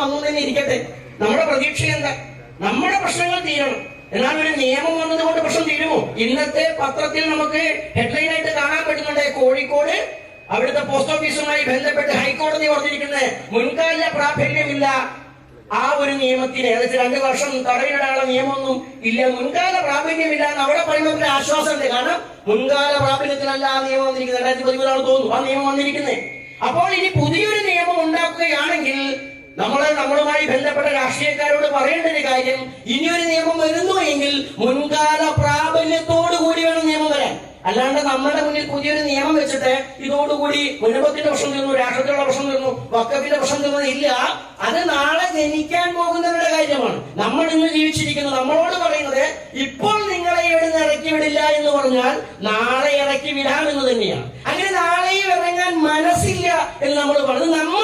വന്നു തന്നെ ഇരിക്കട്ടെ നമ്മുടെ പ്രതീക്ഷ എന്താ? നമ്മുടെ പ്രശ്നങ്ങൾ തീരണം. എന്നാൽ ഒരു നിയമം വന്നതുകൊണ്ട് പ്രശ്നം തീരുമോ? ഇന്നത്തെ പത്രത്തിൽ നമുക്ക് ഹെഡ്ലൈൻ ആയിട്ട് കാണാൻ പറ്റുന്നുണ്ട് കോഴിക്കോട് അവിടുത്തെ പോസ്റ്റ് ഓഫീസുമായി ബന്ധപ്പെട്ട് ഹൈക്കോടതി പറഞ്ഞിരിക്കുന്നത് മുൻകാല പ്രാബല്യമില്ല ആ ഒരു നിയമത്തിന്. ഏകദേശം രണ്ട് വർഷം തടവിലിടാനുള്ള നിയമമൊന്നും ഇല്ല. മുൻകാല പ്രാബല്യമില്ല എന്ന് അവിടെ ഒരു ആശ്വാസമുണ്ട്. കാരണം മുൻകാല പ്രാബല്യത്തിലല്ല ആ നിയമം വന്നിരിക്കുന്നത്. രണ്ടായിരത്തി പതിമൂന്നാണ് തോന്നുന്നു. ആ നിയമം വന്നിരിക്കുന്നത്. അപ്പോൾ ഇനി പുതിയൊരു നിയമം ഉണ്ടാക്കുകയാണെങ്കിൽ നമ്മൾ നമ്മളുമായി ബന്ധപ്പെട്ട രാഷ്ട്രീയക്കാരോട് പറയേണ്ട ഒരു കാര്യം ഇനിയൊരു നിയമം വരുന്നു എങ്കിൽ മുൻകാല പ്രാബല്യത്തോടു കൂടി വേണം നിയമം വരാൻ. അല്ലാണ്ട് നമ്മുടെ മുന്നിൽ പുതിയൊരു നിയമം വെച്ചിട്ട് ഇതോടുകൂടി മുന്നപത്തിന്റെ പ്രശ്നം തീർന്നു രാഷ്ട്രത്തിലുള്ള പ്രശ്നം തീർന്നു വക്കത്തിന്റെ പ്രശ്നം തീർന്നു ഇല്ല. അത് നാളെ ജനിക്കാൻ പോകുന്നവരുടെ കാര്യമാണ്. നമ്മൾ ഇന്ന് ജീവിച്ചിരിക്കുന്നത് നമ്മളോട് പറയുന്നത് ഇപ്പോൾ നിങ്ങളെ ഇവിടുന്ന് ഇറക്കി വിടില്ല എന്ന് പറഞ്ഞാൽ നാളെ ഇറക്കി വിടാമെന്ന് തന്നെയാണ്. അങ്ങനെ നാളെയും ഇറങ്ങാൻ മനസ്സില്ല എന്ന് നമ്മൾ പറഞ്ഞു. മണ്ണ്